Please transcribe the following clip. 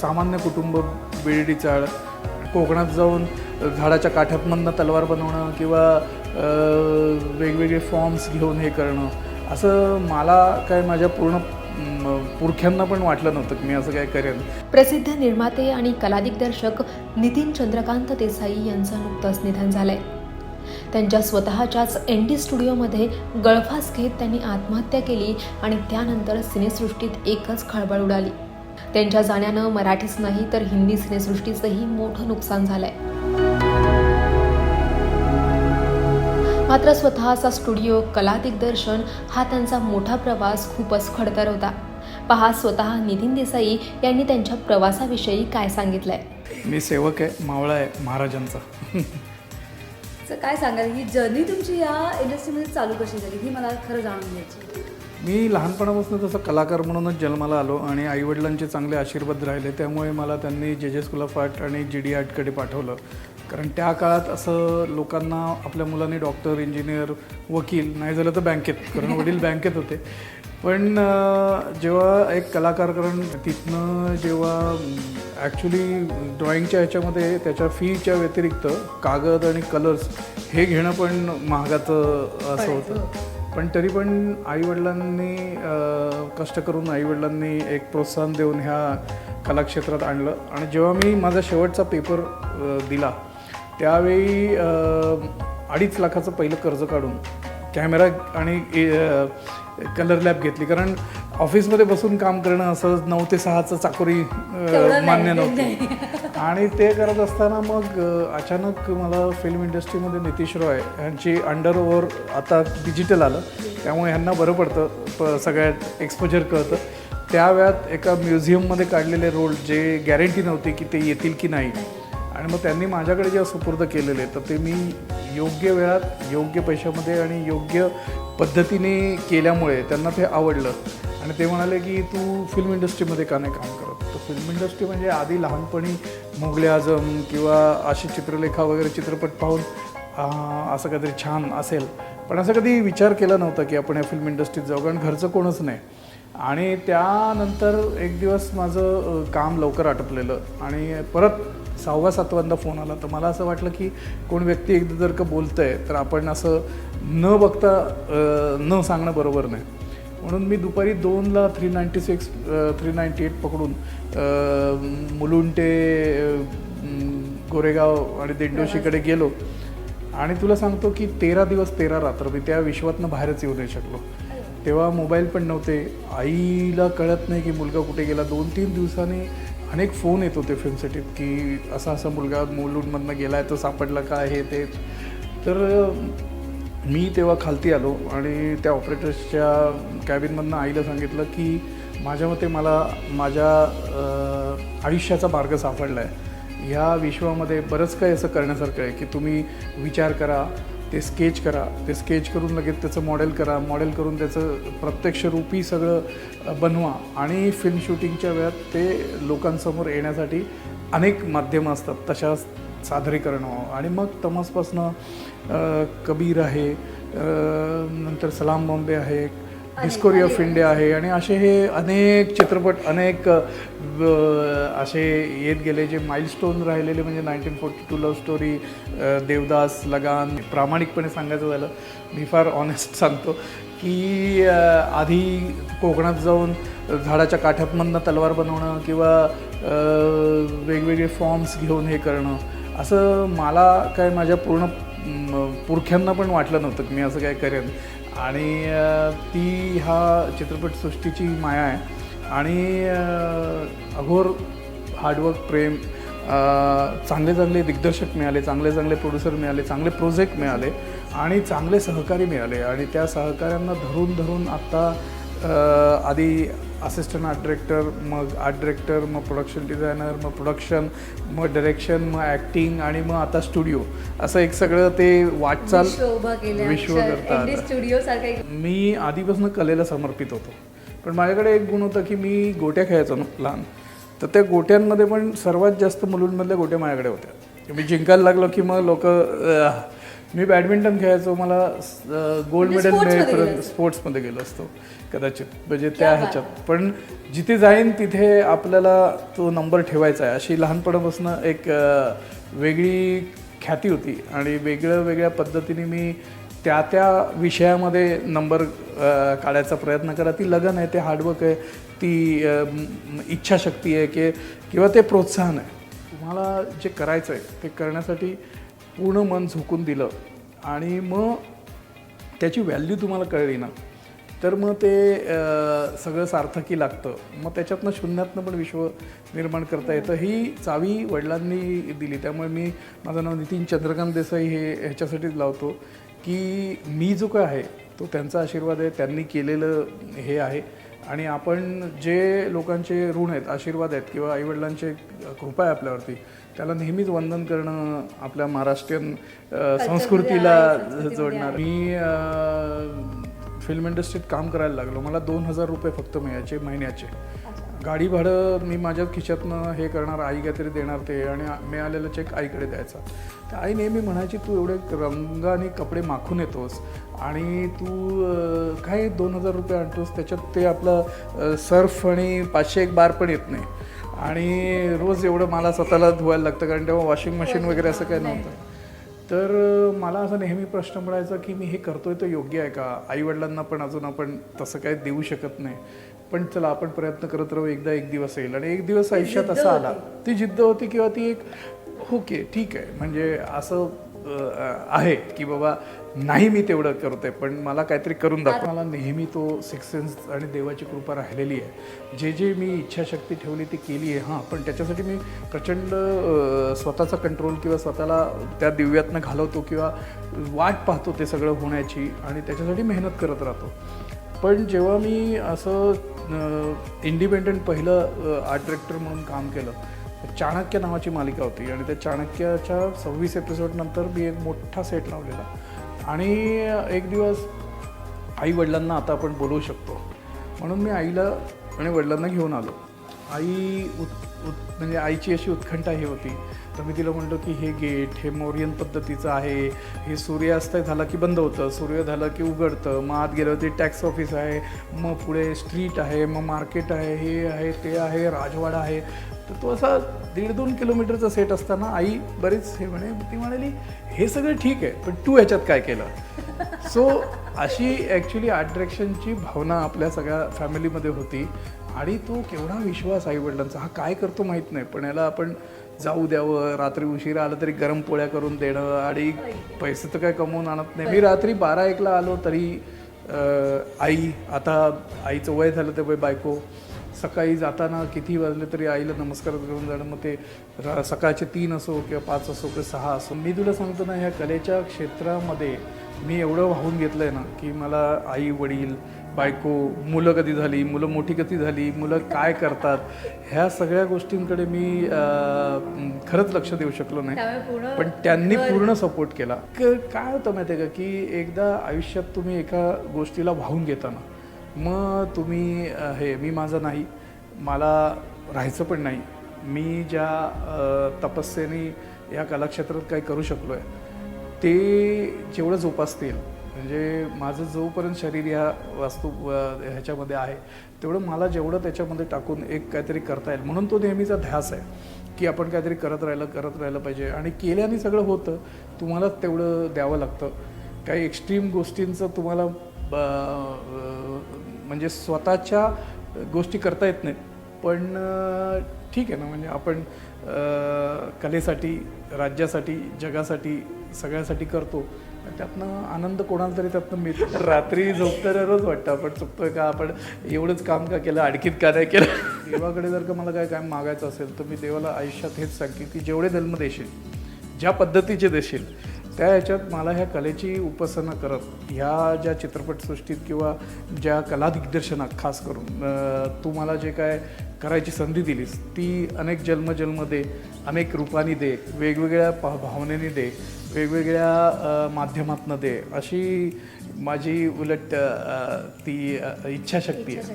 सामान्य कुटुंब बेडी चाळ कोकणात जाऊन झाडाच्या काठ्यातमधनं तलवार बनवणं किंवा वेगवेगळे फॉर्म्स घेऊन हे करणं असं मला काय माझ्या पूर्ण पुरख्यांना पण वाटलं नव्हतं की मी असं काय करेन. प्रसिद्ध निर्माते आणि कलादिग्दर्शक नितीन चंद्रकांत देसाई यांचं नुकतंच निधन झालंय. त्यांच्या स्वतःच्याच एन डी स्टुडिओमध्ये गळफास घेत त्यांनी आत्महत्या केली आणि त्यानंतर सिनेसृष्टीत एकच खळबळ उडाली. त्यांच्या जाण्यानं मराठीच नाही तर हिंदी सिनेसृष्टीचंही मोठं नुकसान झालंय. मात्र स्वतःचा स्टुडिओ कला दिग्दर्शन हा त्यांचा मोठा प्रवास खूपच खडतर होता. पहा स्वतः नितीन देसाई यांनी त्यांच्या प्रवासाविषयी काय सांगितलंय? मी सेवक आहे मावळा आहे महाराजांचा. तर काय सांगाल? ही जर्नी तुमची या इंडस्ट्रीमध्ये चालू कशी झाली? ही मला खरं जाणून घ्यायची मी लहानपणापासून तसं कलाकार म्हणूनच जन्माला आलो आणि आईवडिलांचे चांगले आशीर्वाद राहिले त्यामुळे मला त्यांनी जे जे स्कूल ऑफ आर्ट आणि जी डी आर्टकडे पाठवलं. कारण त्या काळात असं लोकांना आपल्या मुलांनी डॉक्टर इंजिनियर वकील नाही झालं तर बँकेत कारण वडील बँकेत होते. पण जेव्हा एक कलाकार कारण तिथनं जेव्हा ॲक्च्युली ड्रॉइंगच्या ह्याच्यामध्ये त्याच्या फीच्या व्यतिरिक्त कागद आणि कलर्स हे घेणं पण महागाचं असं होतं. पण तरी पण आईवडिलांनी कष्ट करून आईवडिलांनी एक प्रोत्साहन देऊन ह्या कलाक्षेत्रात आणलं. आणि जेव्हा मी माझा शेवटचा पेपर दिला त्यावेळी अडीच लाखाचं पहिलं कर्ज काढून कॅमेरा आणि कलर लॅब घेतली. कारण ऑफिसमध्ये बसून काम करणं असं नऊ ते सहाचं चाकोरी मान्य नव्हतं. आणि ते करत असताना मग अचानक मला फिल्म इंडस्ट्रीमध्ये नितीश रॉय यांची अंडर ओव्हर आता डिजिटल आलं. त्यामुळे ह्यांना बरं पडतं प सगळ्यात एक्सपोजर कळतं. त्या वेळात एका म्युझियममध्ये काढलेले रोल जे गॅरंटी नव्हती की ते येतील की नाही. आणि मग त्यांनी माझ्याकडे जेव्हा सुपूर्द केलेले तर ते मी योग्य वेळात योग्य पैशामध्ये आणि योग्य पद्धतीने केल्यामुळे त्यांना ते आवडलं. आणि ते म्हणाले की तू फिल्म इंडस्ट्रीमध्ये का नाही काम करत? तर फिल्म इंडस्ट्री म्हणजे आधी लहानपणी मोगले आझम किंवा अशी चित्रलेखा वगैरे चित्रपट पाहून असं काहीतरी छान असेल. पण असं कधी विचार केला नव्हता की आपण या फिल्म इंडस्ट्रीत जाऊ कारण घरचं कोणच नाही. आणि त्यानंतर एक दिवस माझं काम लवकर आटपलेलं. आणि परत सहावा सातव्यांदा फोन आला. तर मला असं वाटलं की कोण व्यक्ती एकदा जर का बोलतं आहे तर आपण असं न बघता न सांगणं बरोबर नाही. म्हणून मी दुपारी दोनला three ninety six three ninety eight पकडून अ, मुलुंड ते अ, म, गोरेगाव आणि दिंडोशीकडे गेलो. आणि तुला सांगतो की तेरा दिवस तेरा रात्र मी त्या विश्वातनं बाहेरच येऊ नाही शकलो. तेव्हा मोबाईल पण नव्हते. आईला कळत नाही की मुलगा कुठे गेला. दोन तीन दिवसांनी अनेक फोन येत होते फिल्मसिटीत की असा असा मुलगा मुलुंडमधनं गेला आहे तो सापडला का? हे ते. तर मी तेव्हा खालती आलो आणि त्या ऑपरेटर्सच्या कॅबिनमधनं आईला सांगितलं की माझ्या मते मला माझ्या आयुष्याचा मार्ग सापडला आहे ह्या विश्वामध्ये बरंच काही असं करण्यासारखं आहे की तुम्ही विचार करा ते स्केच करा ते स्केच करून लगेच त्याचं मॉडेल करा मॉडेल करून त्याचं प्रत्यक्ष रूपी सगळं बनवा. आणि फिल्म शूटिंगच्या वेळात ते लोकांसमोर येण्यासाठी अनेक माध्यमं असतात. तशा सादरीकरण आणि मग तमसपासनं कबीर आहे नंतर सलाम बॉम्बे आहे डिस्कवरी ऑफ इंडिया आहे आणि असे हे अनेक चित्रपट अनेक असे येत गेले जे माइलस्टोन राहिलेले म्हणजे nineteen forty two love story Devdas Lagaan. प्रामाणिकपणे सांगायचं झालं मी फार ऑनेस्ट सांगतो की आधी कोकणात जाऊन झाडाच्या काठ्यातमधनं तलवार बनवणं किंवा वेगवेगळे फॉर्म्स घेऊन हे करणं असं मला काय माझ्या पूर्ण पुरख्यांना पण वाटलं नव्हतं की मी असं काय करेन. आणि ती ह्या चित्रपटसृष्टीची माया आहे. आणि अघोर हार्डवर्क प्रेम चांगले चांगले दिग्दर्शक मिळाले चांगले चांगले प्रोड्युसर मिळाले चांगले प्रोजेक्ट मिळाले आणि चांगले सहकारी मिळाले. आणि त्या सहकाऱ्यांना धरून धरून आत्ता आधी असिस्टंट आर्ट डिरेक्टर मग आर्ट डिरेक्टर मग प्रोडक्शन डिझायनर मग प्रोडक्शन मग डायरेक्शन मग ॲक्टिंग आणि मग आता स्टुडिओ असं एक सगळं ते वाटचाल विश्व उभा केलं विश्व करता एनडी आलं. स्टुडिओ सारखा एक मी आधीपासून कलेला समर्पित होतो. पण माझ्याकडे एक गुण होता की मी गोट्या खेळायचो ना लहान. तर त्या गोट्यांमध्ये पण सर्वात जास्त मुलुंडमधल्या गोट्या माझ्याकडे होत्या. मी जिंकायला लागलो की मग लोक मी बॅडमिंटन खेळायचो मला गोल्ड म्हणजे मेडल sportsमध्ये मिळेपर्यंत स्पोर्ट्समध्ये गेलो असतो कदाचित. म्हणजे त्या. ह्याच्यात. पण जिथे जाईन तिथे आपल्याला तो नंबर ठेवायचा आहे. अशी लहानपणापासून एक वेगळी ख्याती होती. आणि वेगळ्या वेगळ्या पद्धतीने मी त्या त्या विषयामध्ये नंबर काढायचा प्रयत्न करा ती लगन आहे ते हार्डवर्क आहे. ती इच्छाशक्ती आहे की किंवा ते प्रोत्साहन आहे. तुम्हाला जे करायचं आहे ते करण्यासाठी पूर्ण मन झोकून दिलं आणि मग त्याची व्हॅल्यू तुम्हाला कळली ना तर मग ते सगळं सार्थकी लागतं. मग त्याच्यातनं शून्यातनं पण विश्व निर्माण करता येतं. ही चावी वडिलांनी दिली. त्यामुळे मी माझं नाव नितीन चंद्रकांत देसाई हे ह्याच्यासाठीच लावतो की मी जो काय आहे तो त्यांचा आशीर्वाद आहे त्यांनी केलेलं हे आहे. आणि आपण जे लोकांचे ऋण आहेत आशीर्वाद आहेत किंवा आईवडिलांचे कृपा आहे आपल्यावरती त्याला नेहमीच वंदन करणं आपल्या महाराष्ट्रीयन संस्कृतीला जोडणार. मी फिल्म इंडस्ट्रीत काम करायला लागलो. मला दोन हजार रुपये फक्त मिळायचे महिन्याचे. गाडी भाडं मी माझ्या खिशातनं हे करणार आई काहीतरी देणार ते आणि मिळालेलं चेक आईकडे द्यायचा. तर आई नेहमी म्हणायची तू एवढे रंग आणि कपडे माखून येतोस आणि तू काय दोन हजार रुपये आणतोस? त्याच्यात ते आपलं सर्फ आणि पाचशे एक बार पण येत नाही. आणि रोज एवढं मला स्वतःला धुवायला लागतं कारण तेव्हा वॉशिंग मशीन वगैरे असं काही नव्हतं. तर मला असा नेहमी प्रश्न पडायचा की मी हे करतोय तर योग्य आहे का? आईवडिलांना पण अजून आपण तसं काही देऊ शकत नाही. पण चला आपण प्रयत्न करत राहू एकदा एक दिवस येईल. आणि एक दिवस आयुष्यात असा आला. ती जिद्द होती किंवा ती एक ओके ठीक आहे. म्हणजे असं आहे की बाबा नाही मी तेवढं करतोय पण मला काहीतरी करून दाखव. मला नेहमी तो सिक्स सेन्स आणि देवाची कृपा राहिलेली आहे. जे जे मी इच्छाशक्ती ठेवली ती केली आहे हां पण त्याच्यासाठी मी प्रचंड स्वतःचा कंट्रोल किंवा स्वतःला त्या दिव्यातनं घालवतो किंवा वाट पाहतो ते सगळं होण्याची आणि त्याच्यासाठी मेहनत करत राहतो. पण जेव्हा मी असं इंडिपेंडंट पहिलं आर्ट डिरेक्टर म्हणून काम केलं चाणक्य नावाची मालिका होती आणि त्या चाणक्याच्या सव्वीस एपिसोडनंतर मी एक मोठा सेट लावलेला. आणि एक दिवस आई वडिलांना आता आपण बोलवू शकतो. म्हणून मी आईला आणि वडिलांना घेऊन आलो. आई उत उत म्हणजे आईची अशी उत्खंठा ही होती. तर मी तिला म्हणलो की हे गेट हे मोरियन पद्धतीचं आहे. हे सूर्यास्त झाला की बंद होतं. सूर्य झालं की उघडतं. मग आत गेलं ते टॅक्स ऑफिस आहे. मग पुढे स्ट्रीट आहे. मग मार्केट आहे. हे आहे ते आहे. राजवाडा आहे. तर तो असा दीड दोन किलोमीटरचा सेट असताना आई बरीच हे म्हणे ती म्हणाली हे सगळं ठीक आहे पण तू ह्याच्यात काय केलं? सो अशी ॲक्च्युली आर्ट डिरेक्शनची भावना आपल्या सगळ्या फॅमिलीमध्ये होती. आणि तो केवढा विश्वास आई वडिलांचा हा काय करतो माहीत नाही पण याला आपण जाऊ द्यावं रात्री उशिरा आलं तरी गरम पोळ्या करून देणं आणि पैसे तर काय कमवून आणत नाही. मी रात्री बारा एकला आलो तरी आई आता आईचं वय झालं ते बायको सकाळी जाताना किती वाजले तरी आईला नमस्कार करून जाणं मग ते रा- सकाळचे तीन असो किंवा पाच असो किंवा सहा असो. मी तुला सांगतो ना ह्या कलेच्या क्षेत्रामध्ये मी एवढं वाहून घेतलं आहे ना की मला आई वडील बायको मुलं कधी झाली मुलं मोठी कधी झाली मुलं काय करतात ह्या सगळ्या गोष्टींकडे मी खरंच लक्ष देऊ शकलो नाही. पण त्यांनी पूर्ण सपोर्ट केला. काय होतं माहिती आहे का की एकदा आयुष्यात तुम्ही एका गोष्टीला वाहून घेताना मग तुम्ही हे मी माझं नाही मला राहायचं पण नाही. मी ज्या तपस्येने या कलाक्षेत्रात काही करू शकलो आहे ते जेवढं जोपासतील म्हणजे माझं जोपर्यंत शरीर या वास्तू ह्याच्यामध्ये आहे तेवढं मला जेवढं त्याच्यामध्ये टाकून एक काहीतरी करता येईल. म्हणून तो नेहमीचा ध्यास आहे की आपण काहीतरी करत राहिलं करत राहिलं पाहिजे. आणि केल्याने सगळं होतं तुम्हाला तेवढं द्यावं लागतं. काही एक्स्ट्रीम गोष्टींचं तुम्हाला ब- म्हणजे स्वतःच्या गोष्टी करता येत नाहीत. पण ठीक आहे ना म्हणजे आपण कलेसाठी राज्यासाठी जगासाठी सगळ्यासाठी करतो. त्यातनं आनंद कोणाला तरी त्यातनं मिळतो. रात्री झोपताना रोज वाटतं आपण चुकतोय का? आपण एवढंच काम का केलं आणखीत का नाही केलं? देवाकडे जर का मला काय काय मागायचं असेल तर मी देवाला आयुष्यात हेच सांगेन की जेवढे जन्म देशील ज्या पद्धतीचे देशील त्या ह्याच्यात मला ह्या कलेची उपासना करत ह्या ज्या चित्रपटसृष्टीत किंवा ज्या कला दिग्दर्शनात खास करून तू मला जे काय करायची संधी दिलीस ती अनेक जन्मजन्म दे अनेक रूपाने दे वेगवेगळ्या पा भावनेने दे वेगवेगळ्या माध्यमातनं दे अशी माझी उलट ती इच्छाशक्ती आहे.